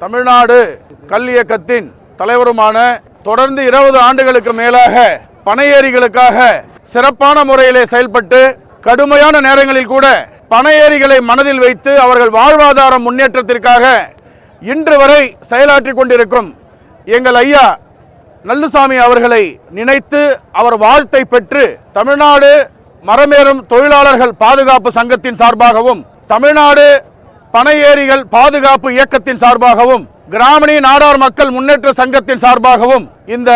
தமிழ்நாடு கல் இயக்கத்தின் தலைவருமான தொடர்ந்து இருபது ஆண்டுகளுக்கு மேலாக பனையேறிகளுக்காக சிறப்பான முறையிலே செயல்பட்டு கடுமையான நேரங்களில் கூட பனையேறிகளை மனதில் வைத்து அவர்கள் வாழ்வாதார முன்னேற்றத்திற்காக இன்று வரை செயலாற்றி கொண்டிருக்கும் எங்கள் ஐயா நல்லுசாமி அவர்களை நினைத்து அவர் வாழ்த்தை பெற்று தமிழ்நாடு மரமேறும் தொழிலாளர்கள் பாதுகாப்பு சங்கத்தின் சார்பாகவும் தமிழ்நாடு பனையேரிகள் பாதுகாப்பு இயக்கத்தின் சார்பாகவும் கிராமணி நாடார் மக்கள் முன்னேற்ற சங்கத்தின் சார்பாகவும் இந்த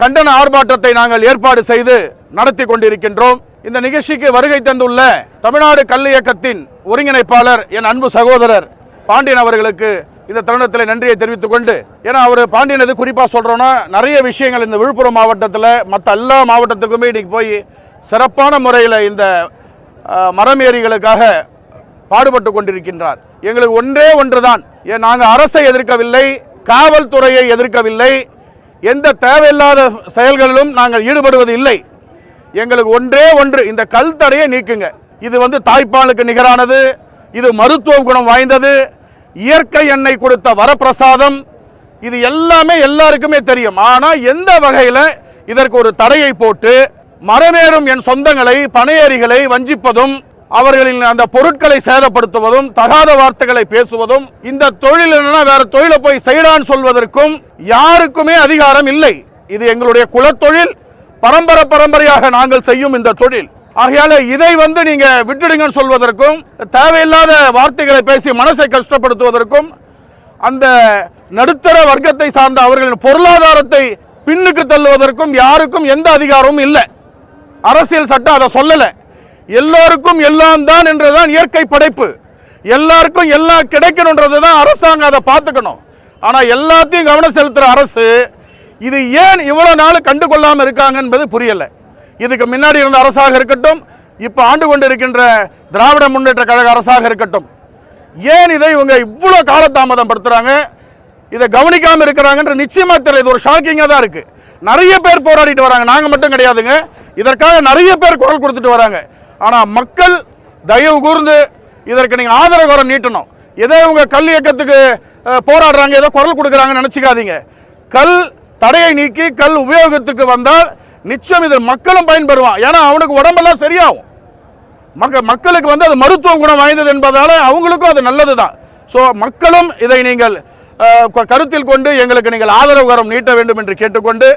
கண்டன ஆர்ப்பாட்டத்தை நாங்கள் ஏற்பாடு செய்து நடத்தி கொண்டிருக்கின்றோம். இந்த நிகழ்ச்சிக்கு வருகை தந்துள்ள தமிழ்நாடு கல் இயக்கத்தின் ஒருங்கிணைப்பாளர் என் அன்பு சகோதரர் பாண்டியன் அவர்களுக்கு இந்த தருணத்தில் நன்றியை தெரிவித்துக் கொண்டு ஏன்னா அவர் பாண்டியன் எது குறிப்பாக சொல்கிறோன்னா நிறைய விஷயங்கள் இந்த விழுப்புரம் மாவட்டத்தில் மற்ற எல்லா மாவட்டத்துக்குமே இன்றைக்கி போய் சிறப்பான முறையில் இந்த மரம் ஏரிகளுக்காக பாடுபட்டு கொண்டிருக்கின்றார். எங்களுக்கு ஒன்றே ஒன்றுதான். ஏன் நாங்கள் அரசை எதிர்க்கவில்லை காவல்துறையை எதிர்க்கவில்லை. எந்த தேவையில்லாத செயல்களிலும் நாங்கள் ஈடுபடுவது இல்லை. எங்களுக்கு ஒன்றே ஒன்று இந்த கல் தடையை நீக்குங்க. இது வந்து தாய்ப்பாலுக்கு நிகரானது. இது மருத்துவ குணம் வாய்ந்தது. இயற்கை எண்ணெய் கொடுத்த வரப்பிரசாதம். இது எல்லாமே எல்லாருக்குமே தெரியும். ஆனால் எந்த வகையில் இதற்கு ஒரு தடையை போட்டு மரமேறும் என் சொந்தங்களை பனையேறிகளை வஞ்சிப்பதும் அவர்களின் அந்த பொருட்களை சேதப்படுத்துவதும் தகாத வார்த்தைகளை பேசுவதும் இந்த தொழில் என்னன்னா வேற தொழிலை போய் செய்யலான்னு சொல்வதற்கும் யாருக்குமே அதிகாரம் இல்லை. இது எங்களுடைய குலத்தொழில். பரம்பரை பரம்பரையாக நாங்கள் செய்யும் இந்த தொழில். ஆகையால இதை வந்து நீங்க விட்டுடுங்கன்னு சொல்வதற்கும் தேவையில்லாத வார்த்தைகளை பேசி மனசை கஷ்டப்படுத்துவதற்கும் அந்த நடுத்தர வர்க்கத்தை சார்ந்த அவர்களின் பொருளாதாரத்தை பின்னுக்கு தள்ளுவதற்கும் யாருக்கும் எந்த அதிகாரமும் இல்லை. அரசியல் சட்டம் அதை சொல்லலை. எல்லோருக்கும் எல்லாம் தான் என்றுதான் இயற்கை படைப்பு. எல்லாருக்கும் எல்லாம் கிடைக்கணுன்றது தான் அரசாங்கம் அதை பார்த்துக்கணும். ஆனால் எல்லாத்தையும் கவனம் செலுத்துகிற அரசு இது ஏன் இவ்வளோ நாள் கண்டு கொள்ளாம இருக்காங்க என்பது புரியலை. இதுக்கு முன்னாடி இருந்த அரசாக இருக்கட்டும் இப்போ ஆண்டு கொண்டு இருக்கின்ற திராவிட முன்னேற்ற கழக அரசாக இருக்கட்டும் ஏன் இதை இவங்க இவ்வளோ காலதாமதம் படுத்துகிறாங்க இதை கவனிக்காமல் இருக்கிறாங்கன்ற நிச்சயமாக தெரியல. இது ஒரு ஷாக்கிங்காக தான் இருக்குது நிறைய பேர் போராடிட்டு வராங்க. நாங்கள் மட்டும் கிடையாதுங்க. இதற்காக நிறைய பேர் குரல் கொடுத்துட்டு வராங்க. ஆனால் மக்கள் தயவு கூர்ந்து இதற்கு நீங்கள் ஆதரவு நீட்டணும். ஏதோ இவங்க கல் இயக்கத்துக்கு போராடுறாங்க ஏதோ குரல் கொடுக்குறாங்கன்னு நினச்சிக்காதீங்க. கல் தடையை நீக்கி கல் உபயோகத்துக்கு வந்தால் நிச்சயம் இதில் மக்களும் பயன்பெறுவான். ஏன்னா அவனுக்கு உடம்பெல்லாம் சரியாகும். மக்க மக்களுக்கு வந்து அது மருத்துவ குணம் வாய்ந்தது என்பதால் அவங்களுக்கும் அது நல்லது தான் ஸோ மக்களும் இதை நீங்கள் கருத்தில் கொண்டு எங்களுக்கு நீங்கள் ஆதரவு கரம் நீட்ட வேண்டும் என்று கேட்டுக்கொண்டு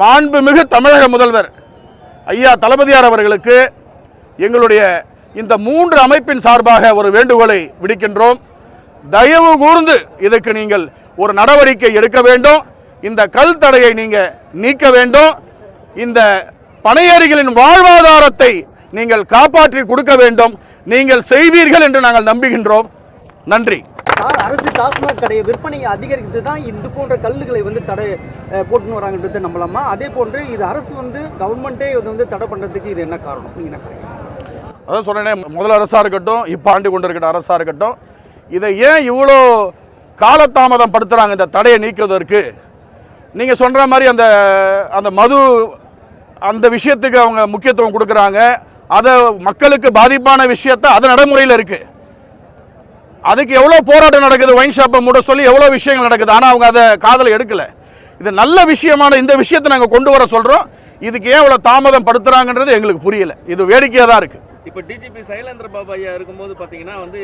மாண்புமிகு தமிழக முதல்வர் ஐயா தளபதியார் அவர்களுக்கு எங்களுடைய இந்த மூன்று அமைப்பின் சார்பாக ஒரு வேண்டுகோளை விடுக்கின்றோம். தயவு கூர்ந்து இதுக்கு நீங்கள் ஒரு நடவடிக்கை எடுக்க வேண்டும். இந்த கல் தடையை நீங்கள் நீக்க வேண்டும். இந்த பனையேறிகளின் வாழ்வாதாரத்தை நீங்கள் காப்பாற்றி கொடுக்க வேண்டும். நீங்கள் செய்வீர்கள் என்று நாங்கள் நம்புகின்றோம். நன்றி. அரசு டாஸ்மாக் கடையை விற்பனையை அதிகரித்து தான் இது போன்ற கல்லுகளை வந்து தடை போட்டுன்னு வராங்கன்றது நம்பலாமா? அதே போன்று இது அரசு வந்து கவர்மெண்ட்டே இது வந்து தடை பண்ணுறதுக்கு இது என்ன காரணம்? நீங்கள் என்ன? அதான் சொன்னேனே முதல் அரசாக இருக்கட்டும் இப்போ ஆண்டு கொண்டு இருக்கிற அரசாக இருக்கட்டும் இதை ஏன் இவ்வளோ காலதாமதம் படுத்துகிறாங்க இந்த தடையை நீக்குவதற்கு? நீங்கள் சொல்கிற மாதிரி அந்த அந்த மது அந்த விஷயத்துக்கு அவங்க முக்கியத்துவம் கொடுக்குறாங்க. அதை மக்களுக்கு பாதிப்பான விஷயத்தை அது நடைமுறையில் இருக்குது அதுக்கு எவ்வளோ போராட்டம் நடக்குது ஒயின் ஷாப்பை மூட சொல்லி எவ்வளோ விஷயங்கள் நடக்குது. ஆனால் அவங்க அதை காதில் எடுக்கல. இது நல்ல விஷயமான இந்த விஷயத்தை நாங்கள் கொண்டு வர சொல்கிறோம் இதுக்கு ஏன் இவ்வளோ தாமதம் படுத்துறாங்கன்றது எங்களுக்கு புரியல. இது வேடிக்கையாக தான் இருக்குது இப்போ டிஜிபி சைலேந்திர பாபு ஐயா இருக்கும்போது பார்த்தீங்கன்னா வந்து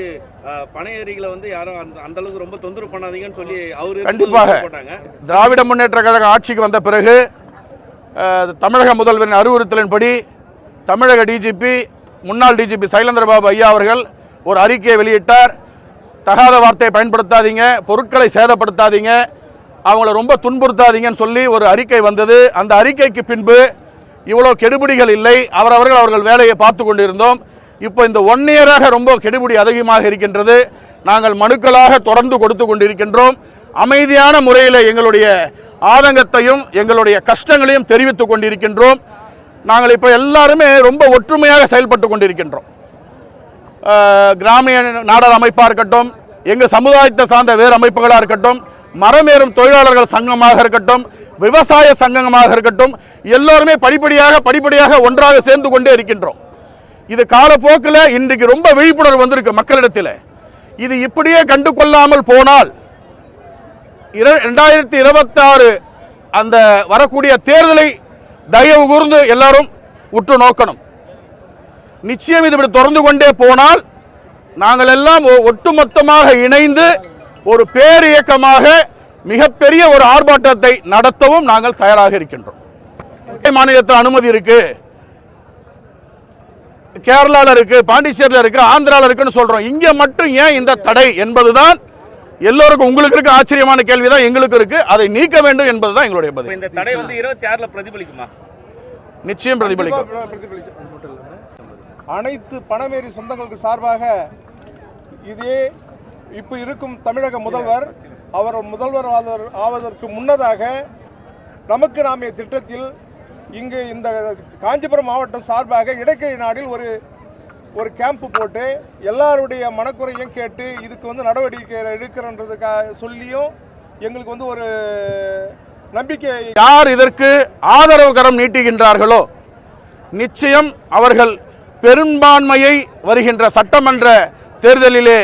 அஹ், பனையேறிகளை வந்து யாரும் அந்த அந்த அளவுக்கு ரொம்ப தொந்தரவு பண்ணாதீங்கன்னு சொல்லி அவரு கண்டிப்பாக. திராவிட முன்னேற்ற கழகம் ஆட்சிக்கு வந்த பிறகு தமிழக முதல்வரின் அறிவுறுத்தலின்படி தமிழக டிஜிபி முன்னாள் டிஜிபி சைலேந்திரபாபு ஐயா அவர்கள் ஒரு அறிக்கையை வெளியிட்டார். தகாத வார்த்தையை பயன்படுத்தாதீங்க பொருட்களை சேதப்படுத்தாதீங்க அவங்கள ரொம்ப துன்புறுத்தாதீங்கன்னு சொல்லி ஒரு அறிக்கை வந்தது. அந்த அறிக்கைக்கு பின்பு இவ்வளோ கெடுபிடிகள் இல்லை. அவரவர்கள் அவர்கள் வேலையை பார்த்து கொண்டிருந்தோம். இப்போ இந்த ஒன் இயராக ரொம்ப கெடுபிடி அதிகமாக இருக்கின்றது. நாங்கள் மனுக்களாக தொடர்ந்து கொடுத்து கொண்டிருக்கின்றோம். அமைதியான முறையில் எங்களுடைய ஆதங்கத்தையும் எங்களுடைய கஷ்டங்களையும் தெரிவித்துக் கொண்டிருக்கின்றோம். நாங்கள் இப்போ எல்லாருமே ரொம்ப ஒற்றுமையாக செயல்பட்டு கொண்டிருக்கின்றோம். கிராமிய நாடர் அமைப்பாக இருக்கட்டும் எங்கள் சமுதாயத்தை சார்ந்த வேறு அமைப்புகளாக இருக்கட்டும் மரமேறும் தொழிலாளர்கள் சங்கமாக இருக்கட்டும் விவசாய சங்கமாக இருக்கட்டும் எல்லோருமே படிப்படியாக படிப்படியாக ஒன்றாக சேர்ந்து கொண்டே இருக்கின்றோம். இது காலப்போக்கில் இன்றைக்கு ரொம்ப விழிப்புணர்வு வந்திருக்கு மக்களிடத்தில். இது இப்படியே கண்டு கொள்ளாமல் போனால் இர- ரெண்டாயிரத்தி இருபத்தாறு அந்த வரக்கூடிய தேர்தலை தயவு கூர்ந்து எல்லாரும் உற்று நோக்கணும். நிச்சயம் இது தொடர்ந்து கொண்டே போனால் நாங்கள் எல்லாம் ஒட்டுமொத்தமாக இணைந்து ஒரு பேர் இயக்கமாக மிகப்பெரிய ஒரு ஆர்ப்பாட்டத்தை நடத்தவும் நாங்கள் தயாராக இருக்கின்றோம். மாநிலத்தில் அனுமதி இருக்கு. கேரளால இருக்கு பாண்டிச்சேரியில் இருக்கு ஆந்திரால இருக்குன்னு சொல்றோம். இங்க மட்டும் ஏன் இந்த தடை என்பதுதான் எல்லோருக்கும் உங்களுக்கு இருக்க ஆச்சரியமான கேள்விதான் எங்களுக்கு இருக்கு. அதை நீக்க வேண்டும் என்பதுதான் எங்களுடைய பதில். இந்த தடை வந்து இருபத்தி ஆறுல பிரதிபலிக்குமா? நிச்சயம் பிரதிபலிக்கும். அனைத்து பணமேறி சொந்தங்களுக்கு சார்பாக இதே இப்போ இருக்கும் தமிழக முதல்வர் அவர் முதல்வர் ஆவதற்கு முன்னதாக நமக்கு நாமே திட்டத்தில் இங்கு இந்த காஞ்சிபுரம் மாவட்டம் சார்பாக இடைக்கை நாடில் ஒரு ஒரு கேம்ப் போட்டு எல்லாருடைய மனக்குறையும் கேட்டு இதுக்கு வந்து நடவடிக்கை எடுக்கிறன்றதுக்காக சொல்லியும் எங்களுக்கு வந்து ஒரு நம்பிக்கை யார் இதற்கு ஆதரவு கரம் நீட்டுகின்றார்களோ நிச்சயம் அவர்கள் பெரும்பான்மையை வருகின்ற சட்டமன்ற தேர்தலிலே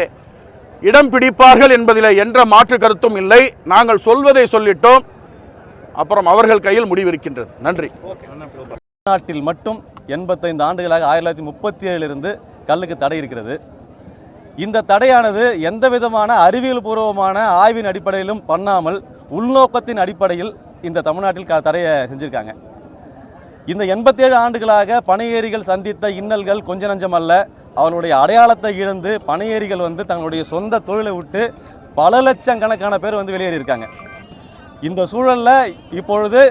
இடம் பிடிப்பார்கள் என்பதிலே என்ற மாற்று கருத்தும் இல்லை. நாங்கள் சொல்வதை சொல்லிட்டோம். அப்புறம் அவர்கள் கையில் முடிவிருக்கின்றது. நன்றி. தமிழ்நாட்டில் மட்டும் எண்பத்தைந்து ஆண்டுகளாக ஆயிரத்தி தொள்ளாயிரத்தி முப்பத்தி ஏழிலிருந்து கல்லுக்கு தடை இருக்கிறது. இந்த தடையானது எந்த விதமான அறிவியல் பூர்வமான ஆய்வின் அடிப்படையிலும் பண்ணாமல் உள்நோக்கத்தின் அடிப்படையில் இந்த தமிழ்நாட்டில் க தடையை செஞ்சுருக்காங்க. இந்த எண்பத்தேழு ஆண்டுகளாக பனையேரிகள் சந்தித்த இன்னல்கள் கொஞ்ச நஞ்சம் அல்ல. அவர்களுடைய அடையாளத்தை இழந்து பனையேரிகள் வந்து தங்களுடைய சொந்த தொழிலை விட்டு பல லட்சம் கணக்கான பேர் வந்து வெளியேறியிருக்காங்க இந்த சூழலில் இப்பொழுது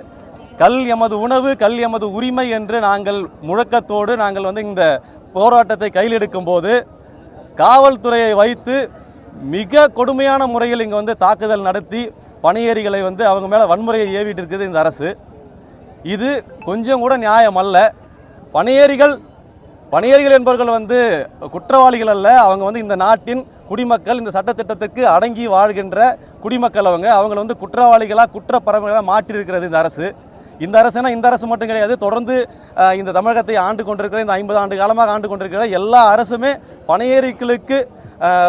கல் எமது உணவு கல் எமது உரிமை என்று நாங்கள் முழக்கத்தோடு நாங்கள் வந்து இந்த போராட்டத்தை கையில் எடுக்கும்போது காவல்துறையை வைத்து மிக கொடுமையான முறையில் இங்கே வந்து தாக்குதல் நடத்தி பணியேறிகளை வந்து அவங்க மேலே வன்முறையை ஏவிட்டு இருக்குது இந்த அரசு. இது கொஞ்சம் கூட நியாயம் அல்ல. பணியேறிகள் பணியேறிகள் என்பவர்கள் வந்து குற்றவாளிகள் அல்ல. அவங்க வந்து இந்த நாட்டின் குடிமக்கள் இந்த சட்டத்திட்டத்திற்கு அடங்கி வாழ்கின்ற குடிமக்கள் அவங்க. அவங்களை வந்து குற்றவாளிகளாக குற்றப்பரம்பலாக மாற்றியிருக்கிறது இந்த அரசு. இந்த அரசுனா இந்த அரசு மட்டும் கிடையாது. தொடர்ந்து இந்த தமிழகத்தை ஆண்டு கொண்டிருக்கிற இந்த ஐம்பது ஆண்டு காலமாக ஆண்டு கொண்டிருக்கிற எல்லா அரசுமே பணியேறிகளுக்கு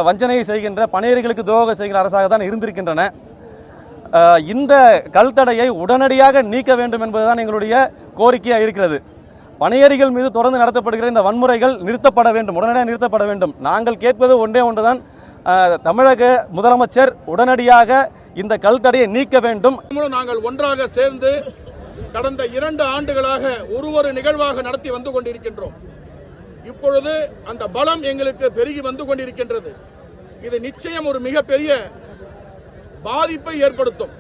வஞ்சனையை செய்கின்ற பணியேறிகளுக்கு துரோகம் செய்கின்ற அரசாக தான் இருந்திருக்கின்றன. இந்த கல் தடையை உடனடியாக நீக்க வேண்டும் என்பதுதான் எங்களுடைய கோரிக்கையாக இருக்கிறது. பணியேறிகள் மீது தொடர்ந்து நடத்தப்படுகிற இந்த வன்முறைகள் நிறுத்தப்பட வேண்டும் உடனடியாக நிறுத்தப்பட வேண்டும். நாங்கள் கேட்பது ஒன்றே ஒன்றுதான். தமிழக முதலமைச்சர் உடனடியாக இந்த கல் தடையை நீக்க வேண்டும். நாங்கள் ஒன்றாக சேர்ந்து கடந்த இரண்டு ஆண்டுகளாக ஒரு ஒரு நிகழ்வாக நடத்தி வந்து கொண்டிருக்கின்றோம். இப்பொழுது அந்த பலம் எங்களுக்கு பெருகி வந்து கொண்டிருக்கின்றது. இது நிச்சயம் ஒரு மிகப்பெரிய பாதிப்பை ஏற்படுத்தும்.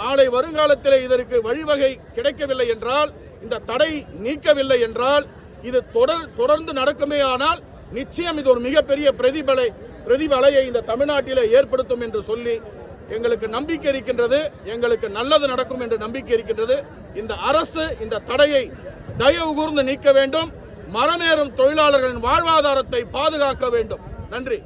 நாளை வருங்காலத்தில் இதற்கு வழிவகை கிடைக்கவில்லை என்றால் இந்த தடை நீக்கவில்லை என்றால் இது தொடர் தொடர்ந்து நடக்குமே ஆனால் நிச்சயம் இது ஒரு மிகப்பெரிய பிரதிபலை பிரதிபலையை இந்த தமிழ்நாட்டிலே ஏற்படுத்தும் என்று சொல்லி எங்களுக்கு நம்பிக்கை இருக்கின்றது எங்களுக்கு நல்லது நடக்கும் என்று நம்பிக்கை இருக்கின்றது. இந்த அரசு இந்த தடையை தயவு கூர்ந்து நீக்க வேண்டும் மரமேறும் தொழிலாளர்களின் வாழ்வாதாரத்தை பாதுகாக்க வேண்டும். நன்றி.